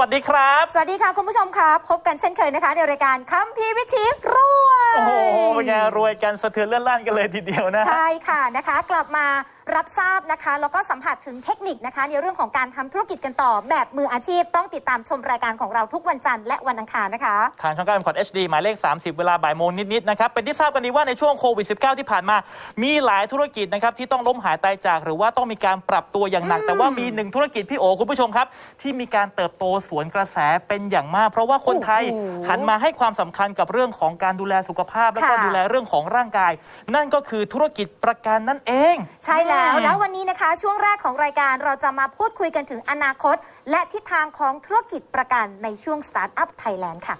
วัสดีครับ สวัสดีค่ะคุณผู้ชมครับพบกันเช่นเคยนะคะ ในรายการคัมพีร์วิธีรวย โอ้โหเป็นไงรวยกันสะเทือนเลื่อนล่านกันเลยทีเดียวนะ ใช่ค่ะนะคะ กลับมารับทราบนะคะ แล้วก็สัมผัสถึงเทคนิคนะคะ ในเรื่องของการทำธุรกิจกันต่อ แบบมืออาชีพต้องติดตามชมรายการของเราทุกวันจันทร์และวันอังคารนะคะ ทางช่องการคอร์ด HD หมายเลข 30 เวลาบ่ายโมงนิดๆนะครับเป็นที่ทราบกันดีว่าในช่วงโควิด -19 ที่ผ่านมา มีหลายธุรกิจนะครับที่ต้องล้มหายตายจาก หรือว่าต้องมีการปรับตัวอย่างหนัก แต่ว่ามีหนึ่งธุรกิจพี่โอคุณผู้ชมครับ ที่มีการเติบโตสวนกระแสเป็นอย่างมาก เพราะว่าคนไทยโอ้โหหันมาให้ความสำคัญกับเรื่องของการดูแลสุขภาพ และก็ค่ะดูแลเรื่องของร่างกาย นั่นก็คือธุรกิจประกันนั่นเอง ใช่แล้วอืมแล้ววันนี้นะคะ ช่วงแรกของรายการเราจะมาพูดคุยกันถึงอนาคต และทิศทางของธุรกิจประกันในช่วงสตาร์ทอัพไทยแลนด์ค่ะ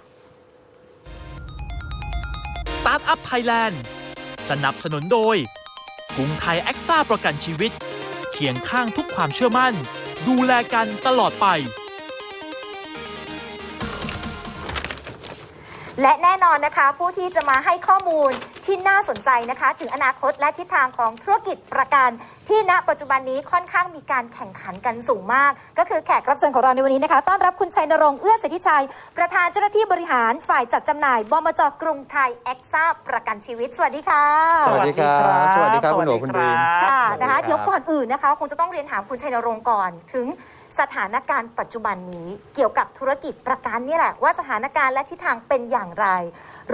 สตาร์ทอัพไทยแลนด์สนับสนุนโดยกรุงไทยแอคซ่าประกันชีวิต เคียงข้างทุกความเชื่อมั่น ดูแลกันตลอดไปและแน่นอนนะคะ ผู้ที่จะมาให้ข้อมูล ที่น่าสนใจนะคะ ถึงอนาคตและทิศทางของธุรกิจประกัน ที่ณปัจจุบันนี้ค่อนข้างมีการแข่งขันกันสูงมาก ก็คือแขกรับเชิญของเราในวันนี้นะคะ ต้อนรับคุณชัยนรงค์เอื้อสิทธิชัย ประธานเจ้าหน้าที่บริหารฝ่ายจัดจำหน่ายบมจกรุงไทยแอคซ่าประกันชีวิต สวัสดีค่ะสวัสดีครับสวัสดีครับคุณโหนคุณดรีม ค่ะนะคะสวัสดีครับเดี๋ยวก่อนอื่นนะคะ คงจะต้องเรียนถามคุณชัยนรงค์ก่อนถึง สถานการณ์ปัจจุบันนี้เกี่ยวกับธุรกิจประกันเนี่ยแหละ ว่าสถานการณ์และทิศทางเป็นอย่างไร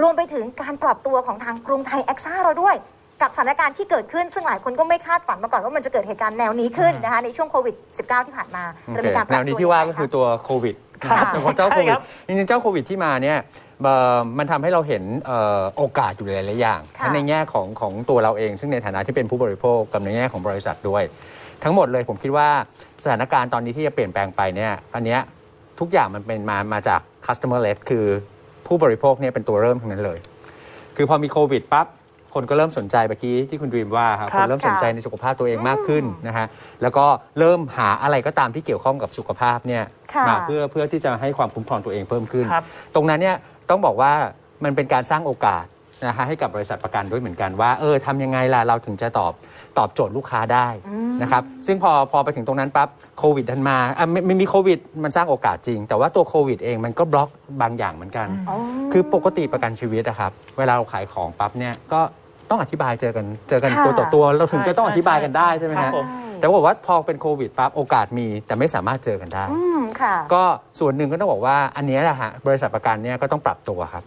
รวมไปถึงการปรับตัวของทางกรุงไทยแอคซ่าเราด้วย กับสถานการณ์ที่เกิดขึ้นซึ่งหลายคนก็ไม่คาดฝันมาก่อนว่ามันจะเกิดเหตุการณ์แนวนี้ขึ้นนะคะในช่วงโควิด -19 ที่ผ่านมาโอเราเคมีการปแนรับวนี้ตัวที่ว่ายังไงก็คือคะตัวโควิดค่ะนะครับของเจ้าใช่โควิคดรับจริงๆเจ้าโควิดที่มาเนี่ยเอ่อมันทำให้เราเห็นเอ่อโอกาสอยู่หลายๆอย่างค่ะทั้งในแง่ของของตัวเราเอง ซึ่งในฐานะที่เป็นผู้บริโภคกับในแง่ของบริษัทด้วย ทั้งหมดเลยผมคิดว่าสถานการณ์ตอนนี้ที่จะเปลี่ยนแปลงไปเนี่ยอันเนี้ยทุกอย่างมันเป็นมามาจาก customer led คือผู้บริโภคเนี่ยเป็นตัวเริ่มทั้งนั้นเลย คือพอมีโควิดปั๊บคนก็เริ่มสนใจเมื่อกี้ที่คุณดรีมว่าครับครัคบนเริ่มสนใจค่ะในสุขภาพตัวเองมากขึ้นนะฮะแล้วก็เริ่มหาอะไรก็ตามที่เกี่ยวข้องกับสุขภาพเนี่ยค่ะมาเพื่อเพื่อที่จะให้ความคุ้มครองตัวเองเพิ่มขึ้นครับตรงนั้นเนี่ยต้องบอกว่ามันเป็นการสร้างโอกาส นะฮะให้กับบริษัทประกันด้วยเหมือนกันว่าเออทำยังไงล่ะเราถึงจะตอบตอบโจทย์ลูกค้าได้นะครับซึ่งพอพอไปถึงตรงนั้นปั๊บโควิดทันมาอะไม่ไม่มีโควิดมันสร้างโอกาสจริง แต่ว่าตัวโควิดเองมันก็บล็อกบางอย่างเหมือนกันอ๋อคือปกติประกันชีวิตนะครับเวลาเราขายของปั๊บเนี่ยก็ต้องอธิบายเจอกันเจอกันค่ะตัวต่อตัวเราถึงจะต้องใช่อธิบายกันได้ใช่ไหมครัฮะบผมแต่ว่าบอกว่าพอเป็นโควิดปั๊บโอกาสมีแต่ไม่สามารถเจอกันได้ อืมค่ะ ก็ส่วนหนึ่งก็ต้องบอกว่าอันเนี้ยแหละฮะบริษัทประกันเนี่ยก็ต้องปรับตัวครับ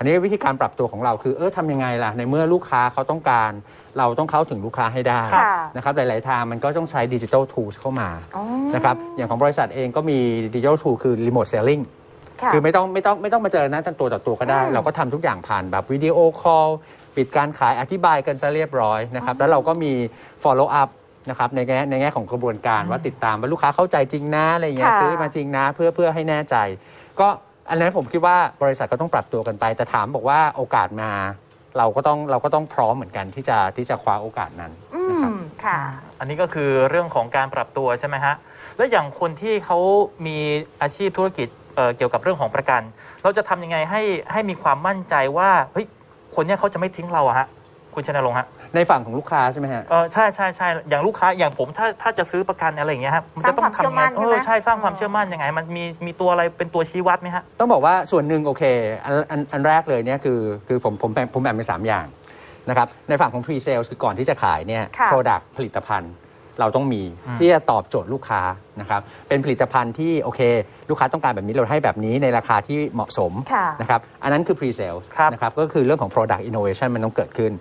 อันนี้วิธีการปรับตัวของเราคือเออทำยังไงล่ะในเมื่อลูกค้าเขาต้องการ เราต้องเข้าถึงลูกค้าให้ได้ค่ะนะครับหลาย ๆ ทางมันก็ต้องใช้ดิจิทัลทูสเข้ามาอ๋อนะครับอย่างของบริษัทเองก็มีดิจิทัลทูคือรีโมทเซลลิงค่ะคือไม่ต้องไม่ต้องไม่ต้องมาเจอหน้าตัวต่อตัวก็ได้อืมเราก็ทำทุกอย่างผ่านแบบวิดีโอคอลปิดการขายอธิบายกันซะเรียบร้อยนะครับแล้วเราก็มี follow up นะครับในแง่ในแง่ของกระบวนการว่าติดตามว่าลูกค้าเข้าใจจริงนะอะไรอย่างเงี้ยค่ะ ซื้อมาจริงนะเพื่อเพื่อให้แน่ใจ ก็ อันนั้นผมคิดว่าบริษัทก็ต้องปรับตัวกันไป แต่ถามบอกว่าโอกาสมา เราก็ต้องเราก็ต้องพร้อมเหมือนกันที่จะที่จะคว้าโอกาสนั้นอืนะครับ มค่ะ อันนี้ก็คือเรื่องของการปรับตัวใช่ไหมฮะ แล้วอย่างคนที่เขามีอาชีพธุรกิจเอ่อเกี่ยวกับเรื่องของประกัน เราจะทำยังไงให้ให้มีความมั่นใจว่าเฮ้ยคนเนี้ยเขาจะไม่ทิ้งเราอะฮะ คุณชนรงค์ฮะในฝั่งของลูกค้าใช่ไหมฮะ เออใช่ใช่ใช่อย่างลูกค้าอย่างผมถ้าถ้าจะซื้อประกันอะไรอย่างเงี้ยครับมันจะต้องสร้างความทำยังไงเชื่อมั่นเออใช่ไหม ใช่สร้างความอ๋อเชื่อมั่นยังไง มันมีมีตัวอะไรเป็นตัวชี้วัดไหมฮะ ต้องบอกว่าส่วนหนึ่งโอเคอันอันอันแรกเลยเนี่ยคือคือผมผมแบ่งผมแบ่งเป็นสามอย่างนะครับในฝั่งของ pre sales คือก่อนที่จะขายเนี่ย ค่ะ product ผลิตภัณฑ์ เราต้องมีอืมที่จะตอบโจทย์ลูกค้านะครับเป็นผลิตภัณฑ์ที่โอเค ลูกค้าต้องการแบบนี้เราให้แบบนี้ในราคาที่เหมาะสมค่ะนะครับอันนั้นคือ pre sales ครับนะครับก็คือเรื่องของ product innovation มันต้องเกิดขึ้น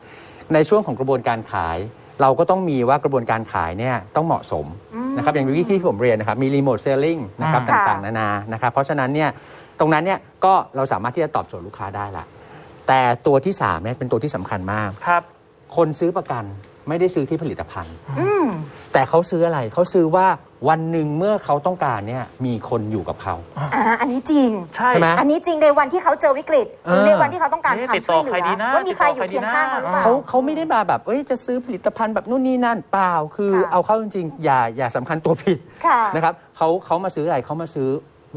ในช่วงของกระบวนการขาย เราก็ต้องมีว่ากระบวนการขายเนี่ยต้องเหมาะสมนะครับอย่างวิธีที่ผมเรียนนะครับมี remote selling นะครับอืมต่างๆนานานะครับเพราะฉะนั้นเนี่ยตรงนั้นเนี่ยก็เราสามารถที่จะตอบโจทย์ลูกค้าได้ละแต่ตัวที่3เนี่ยเป็นตัวที่สำคัญมากครับ คนซื้อประกัน ไม่ได้ซื้อที่ผลิตภัณฑ์ อืม แต่เขาซื้ออะไรเขาซื้อว่าวันหนึ่งเมื่อเขาต้องการเนี่ยมีคนอยู่กับเขาอ่า อันนี้จริง ใช่ ใช่ไหม อันนี้จริงในวันที่เขาเจอวิกฤตหรือเออ ในวันที่เขาต้องการเอ๊ะความติดต่ช่อวยเหลืใครดีนะว่ามีใครอยู่ติดต่อใครดีเคียงข้างเขาหรือเปล่า เขาเขาไม่ได้มาแบบ เอ้ยจะซื้อผลิตภัณฑ์แบบนู่นนี่นั่นเปล่า คือค่ะเอาเข้าจริงๆอย่าอย่าสำคัญตัวผิดค่ะ นะครับเขาเขามาซื้ออะไรเขามาซื้อ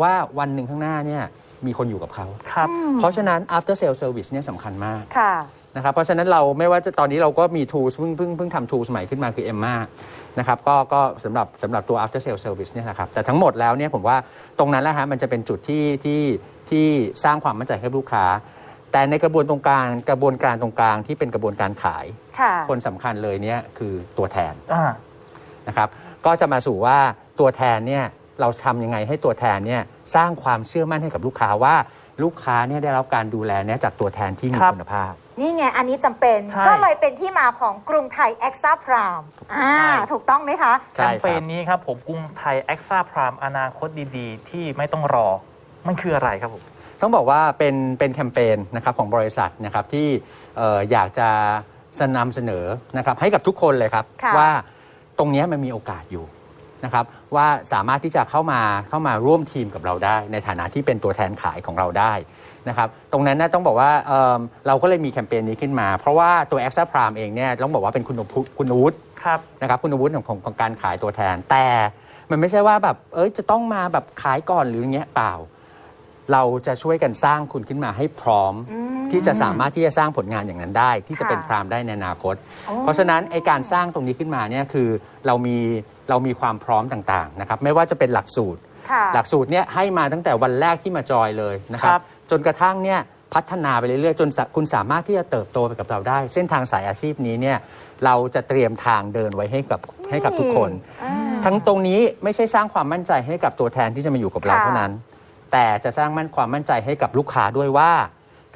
ว่าวันหนึ่งข้างหน้าเนี่ยมีคนอยู่กับเขา ครับ เพราะฉะนั้น after sale service เนี่ยสำคัญมาก ค่ะ นะครับเพราะฉะนั้นเราไม่ว่าจะตอนนี้เราก็มี tools เพิ่งเพิ่งเพิ่งทำ tools ใหม่ขึ้นมาคือ Emma นะครับก็ก็สำหรับสำหรับตัว after sale service เนี่ยนะครับแต่ทั้งหมดแล้วเนี่ยผมว่าตรงนั้นแหละฮะมันจะเป็นจุดที่ที่ที่สร้างความมั่นใจให้ลูกค้า แต่ในกระบวนตรงกลางกระบวนการตรงกลางที่เป็นกระบวนการขาย ค่ะคนสำคัญเลยเนี่ยคือตัวแทนอ่า นะครับก็จะมาสู่ว่าตัวแทนเนี่ยเราทำยังไงให้ตัวแทนเนี่ยสร้างความเชื่อมั่นให้กับลูกค้าว่า ลูกค้าเนี่ยได้รับการดูแลเนี่ยจากตัวแทนที่มีครับคุณภาพ นี่ไง อันนี้จำเป็นใช่ ก็เลยเป็นที่มาของกรุงไทยเอ็กซ่าพรามอ่าใช่ถูกต้องไหมคะ แคใช่มครับเปญนี้ครับผมกรุงไทย e x a Prime อนาคตดีๆ ที่ไม่ต้องรอ มันคืออะไรครับผม ต้องบอกว่าเป็นเป็นแคมเปญนะครับของบริษัทนะครับที่เอ่ออยากจะนำเสนอนะครับให้กับทุกคนเลยครับ ค่ะว่าตรงเนี้ยมันมีโอกาสอยู่ นะครับว่าสามารถที่จะเข้ามาเข้ามาร่วมทีมกับเราได้ ในฐานะที่เป็นตัวแทนขายของเราได้นะครับตรงนั้นนะต้องบอกว่าเอิ่มเราก็เลยมีแคมเปญนี้ขึ้นมา เพราะว่าตัว e x a Prime เองเนี่ยต้องบอกว่าเป็นคุณวุฒิคุณวุฒิครับนะครับคุณวุฒิของของของการขายตัวแทน แต่มันไม่ใช่ว่าแบบเอ้ยจะต้องมาแบบขายก่อนหรืออย่างเงี้ยเปล่า เราจะช่วยกันสร้างคุณขึ้นมาให้พร้อม ที่จะสามารถที่จะสร้างผลงานอย่างนั้นได้ ที่จะเป็นพรามได้ในอนาคต เพราะฉะนั้นไอการสร้างตรงนี้ขึ้นมาเนี่ยคือเรามีเรามีความพร้อมต่างๆนะครับไม่ว่าจะเป็นหลักสูตรค่ะหลักสูตรเนี่ยให้มาตั้งแต่วันแรกที่มาจอยเลยนะครัครับบจนกระทั่งเนี่ยพัฒนาไปเรื่อยๆ จนสะคุณสามารถที่จะเติบโตไปกับเราได้ เส้นทางสายอาชีพนี้เนี่ยเราจะเตรียมทางเดินไว้ให้กับให้กับทุกคน ทั้งตรงนี้ไม่ใช่สร้างความมั่นใจให้กับตัวแทนที่จะมาอยู่กับเราค่ะเท่านั้น แต่จะสร้างมั่นความมั่นใจให้กับลูกค้าด้วยว่า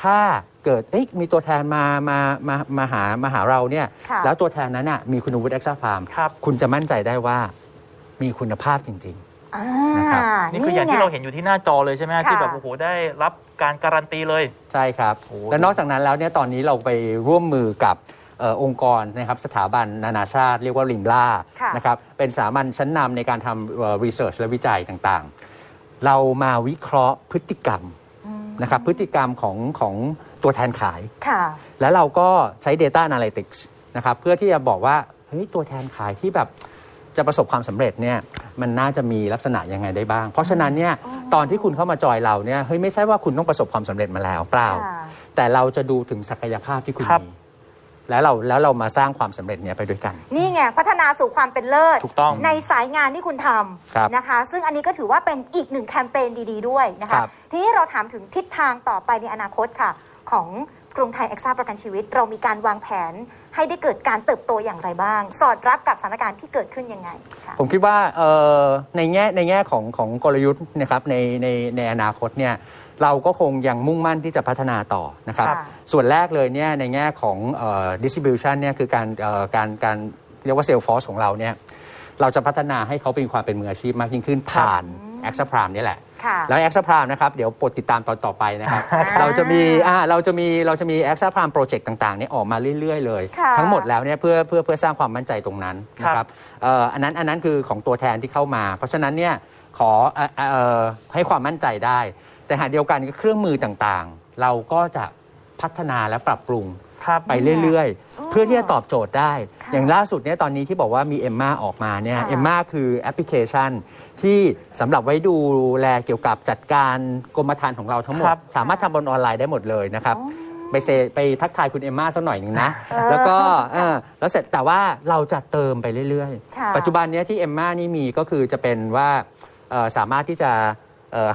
ถ้าเกิดเอ๊ะมีตัวแทนมามามามาหามาหาเราเนี่ยค่ะแล้วตัวแทนนั้นน่ะมีคุณวุฒิเอ็กซ์ฟาร์มครับ คุณจะมั่นใจได้ว่ามีคุณภาพจริง อ่านะครับ นี่คืออย่างที่เราเห็นอยู่ที่หน้าจอเลยใช่ไหมฮะค่ะที่แบบโอ้โหได้รับการการันตีเลย ๆ ใช่ครับ โอ้และนอกจากนั้นแล้วเนี่ยตอนนี้เราไปร่วมมือกับเออองค์กรนะครับสถาบันนานาชาติ เรียกว่าลิมล่าค่ะ นะครับเป็นสถาบันชั้นนำในการทำรีเสิร์ชและวิจัยต่างๆ เรามาวิเคราะห์พฤติกรรม นะครับพฤติกรรมของของตัวแทนขาย ค่ะ แล้วเราก็ใช้ Data Analytics นะครับเพื่อที่จะบอกว่าเฮ้ยตัวแทนขายที่แบบจะประสบความสำเร็จเนี่ยมันน่าจะมีลักษณะยังไงได้บ้าง เพราะฉะนั้นเนี่ยตอนที่คุณเข้ามาจอยเราเนี่ยเฮ้ยไม่ใช่ว่าคุณต้องประสบความสำเร็จมาแล้วเปล่า ค่ะ แต่เราจะดูถึงศักยภาพที่คุณครับ มี แล้วเราแล้วเรามาสร้างความสำเร็จเนี้ยไปด้วยกัน นี่ไง พัฒนาสู่ความเป็นเลิศ ถูกต้องในสายงานที่คุณทครับำนะคะ ซึ่งอันนี้ก็ถือว่าเป็นอีกหนึ่งแคมเปญดีๆด้วยนะครัคะบทีนี้เราถามถึงทิศทางต่อไปในอนาคตค่ะ ของกรุงไทยเอ็กซ่าประกันชีวิต เรามีการวางแผนให้ได้เกิดการเติบโตอย่างไรบ้าง สอดรับกับสถานการณ์ที่เกิดขึ้นยังไงคะผมคิดว่าเอ่อในแง่ในแง่ของของกลยุทธ์นะครับในในในอนาคตเนี่ย เราก็คงยังมุ่งมั่นที่จะพัฒนาต่อนะครับ ค่ะส่วนแรกเลยเนี่ยในแง่ของเอ่อ distribution เนี่ยคือการเอ่อการการเรียกว่า sales force ของเราเนี่ยเราจะพัฒนาให้เขาเป็นความเป็นมืออาชีพมากยิ่งขึ้นผ่าน a x a p r i m e นี่แหละ ค่ะ แล้ว a x a p r i m e นะครับ เดี๋ยวโปรดติดตามตอนต่อไปนะครับอ่าเราจะมีอ่าเราจะมีเราจะมี a x a p r i m e โปรเจกต์ต่างๆเนี่ยออกมาเรื่อย ๆ เลย ค่ะ ทั้งหมดแล้วเนี่ยเพื่อเพื่อเพื่อสร้างความมั่นใจตรงนั้นนะคครัรับบเอ่ออันนั้นอันนั้นคือของตัวแทนที่เข้ามา เพราะฉะนั้นเนี่ยขอเอ่อเอ่อให้ความมั่นใจได้ แต่หากเดียวกันเครื่องมือต่างๆ เราก็จะพัฒนาและปรับปรุงครับ ไปเรื่อยๆ เพื่อที่จะตอบโจทย์ได้ ค่ะอย่างล่าสุดเนี่ยตอนนี้ที่บอกว่ามีเอมมาออกมาเนี่ยค่ะ เอมมาคือแอปพลิเคชัน ที่สำหรับไว้ดูแลเกี่ยวกับจัดการกรมธรรม์ของเราทั้งหมด ครับ สามารถทำบนออนไลน์ได้หมดเลยนะครับ ไปเซไปทักทายคุณเอมมาสักหน่อยหนึ่งนะ เออแล้วก็เออแล้วเสร็จแต่ว่าเราจะเติมไปเรื่อยค่ะ ๆ ปัจจุบันเนี้ยที่เอมมานี่มีก็คือจะเป็นว่าเอ่อสามารถที่จะเอ่อ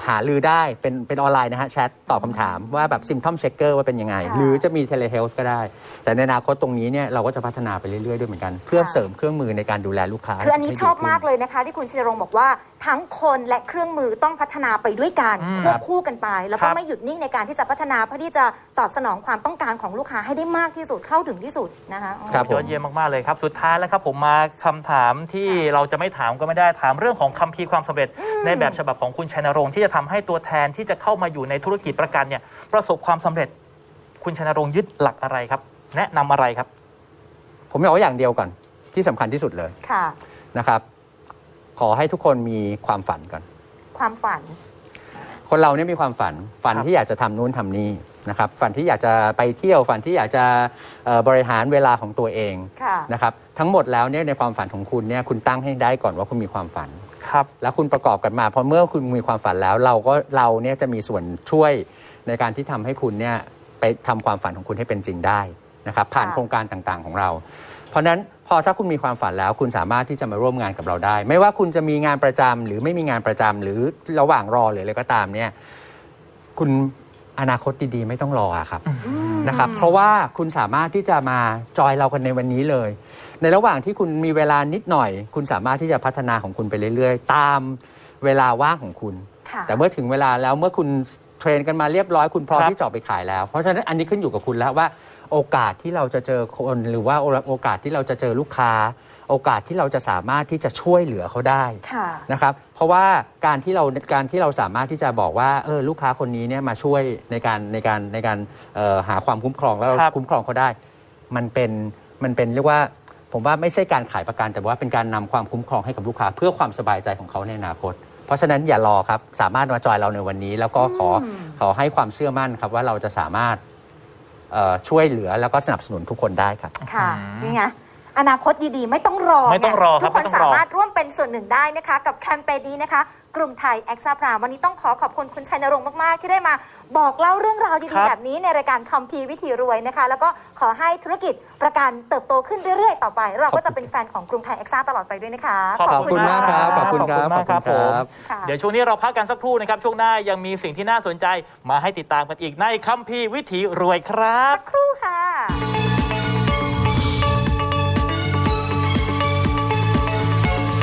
หาลือได้เป็นเป็นออนไลน์นะฮะแชทตอบคำถามว่าแบบซิมทอมเช็คเกอร์ว่าเป็นยังไง ค่ะหรือจะมีเทเลเฮลท์ก็ได้ แต่ในอนาคตตรงนี้เนี่ยเราก็จะพัฒนาไปเรื่อยๆด้วยเหมือนกัน เพื่อค่ะ เสริมเครื่องมือในการดูแลลูกค้าคืออันนี้ให้ดีชอบขึ้นมากเลยนะคะ ที่คุณชิรงค์บอกว่าทั้งคนและเครื่องมือต้องพัฒนาไปด้วยกันอืมควบคู่กันไป แล้วคก็รับไม่หยุดนิ่งในการที่จะพัฒนาเพื่อที่จะตอบสนองความต้องการของลูกค้าให้ได้มากที่สุดเข้าถึงที่สุดนะคะอ๋อ ครับยอดเยี่ยมมาก ๆ เลยครับ สุดท้ายแล้วครับผมมาคำถามที่เราจะไม่ถามก็ไม่ได้ถามเรื่องของคัมภีร์ความสำเร็จในแบบฉบับของคุณชัยนรงค์ที่จะทำให้ตัวแทนที่จะเข้ามาอยู่ในธุรกิจประกันเนี่ยประสบความสำเร็จคุณชัยนรงค์ยึดหลักอะไรครับ แนะนำอะไรครับ ผมอยากว่าอย่างเดียวก่อนที่สำคัญที่สุดเลยค่ะนะครับ ขอให้ทุกคนมีความฝันก่อน ความฝัน คนเราเนี่ยมีความฝันฝันครับที่อยากจะทำนู่นทำนี่นะครับฝันที่อยากจะไปเที่ยวฝันที่อยากจะเอ่อบริหารเวลาของตัวเองค่ะนะครับทั้งหมดแล้วเนี่ยในความฝันของคุณเนี่ยคุณตั้งให้ได้ก่อนว่าคุณมีความฝัน ครับ แล้วคุณประกอบกันมาพอเมื่อคุณมีความฝันแล้ว เราก็เราเนี่ยจะมีส่วนช่วยในการที่ทำให้คุณเนี่ยไปทำความฝันของคุณให้เป็นจริงได้นะครับผ่านค่ะโครงการต่างๆของเรา เพราะฉะนั้นพอถ้าคุณมีความฝันแล้วคุณสามารถที่จะมาร่วมงานกับเราได้ ไม่ว่าคุณจะมีงานประจำหรือไม่มีงานประจำหรือระหว่างรอหรืออะไรก็ตามเนี่ยคุณ อนาคตดีๆ ไม่ต้องรออะครับนะครับ เพราะว่าคุณสามารถที่จะมาจอยเรากันในวันนี้เลย ในระหว่างที่คุณมีเวลานิดหน่อย คุณสามารถที่จะพัฒนาของคุณไปเรื่อยๆ ตามเวลาว่างของคุณ ค่ะแต่เมื่อถึงเวลาแล้วเมื่อคุณเทรนกันมาเรียบร้อยคุณพร้อมครับ ที่จะออกไปขายแล้ว เพราะฉะนั้นอันนี้ขึ้นอยู่กับคุณแล้วว่า โอกาสที่เราจะเจอคนหรือว่าโอกาสที่เราจะเจอลูกค้า โอกาสที่เราจะสามารถที่จะช่วยเหลือเขาได้ค่ะ นะครับเพราะว่าการที่เราการที่เราสามารถที่จะบอกว่าเออลูกค้าคนนี้เนี่ยมาช่วยในการในการในการเอ่อหาความคุ้มครองแล้วเราครับ คุ้มครองเขาได้ มันเป็นมันเป็นเรียกว่า ผมว่าไม่ใช่การขายประกันแต่ว่าเป็นการนำความคุ้มครองให้กับลูกค้า เพื่อความสบายใจของเขาในอนาคต เพราะฉะนั้นอย่ารอครับสามารถมาจอยเราในวันนี้ แล้วก็ขออขอให้ความเชื่อมั่นครับว่าเราจะสามารถเอ่อช่วยเหลือแล้วก็สนับสนุนทุกคนได้ครับ ค่ะ นี่ไง อนาคตดีๆ ไม่ต้องรอไม่ต้องรอครับทุกคนไม่ต้องรอ สามารถร่วมเป็นส่วนหนึ่งได้นะคะ กับแคมเปญนี้นะคะ กลุ่มไทยแอคซ่าพรามวันนี้ต้องขอขอบคุณคุณชัยนรงค์มาก ๆ ที่ได้มาบอกเล่าเรื่องราวคดีรัๆบแบบนี้ในรายการคัมภีร์วิถีรวยนะคะ แล้วก็ขอให้ธุรกิจประกันเติบโตขึ้นเรื่อย ๆ ต่อไป เราก็จะเป็นแฟนของกรุงไทยแอคซ่าตลอดไปด้วยนะคะขอบขอบคุณมากครับขอบคุณครับขอบคุณมากครับขอบคุณผมครับ ค่ะ เดี๋ยวช่วงนี้เราพักกันสักครู่นะครับ ช่วงหน้ายังมีสิ่งที่น่าสนใจมาให้ติดตามกันอีกในคัมภีร์วิถีรวยครับครู่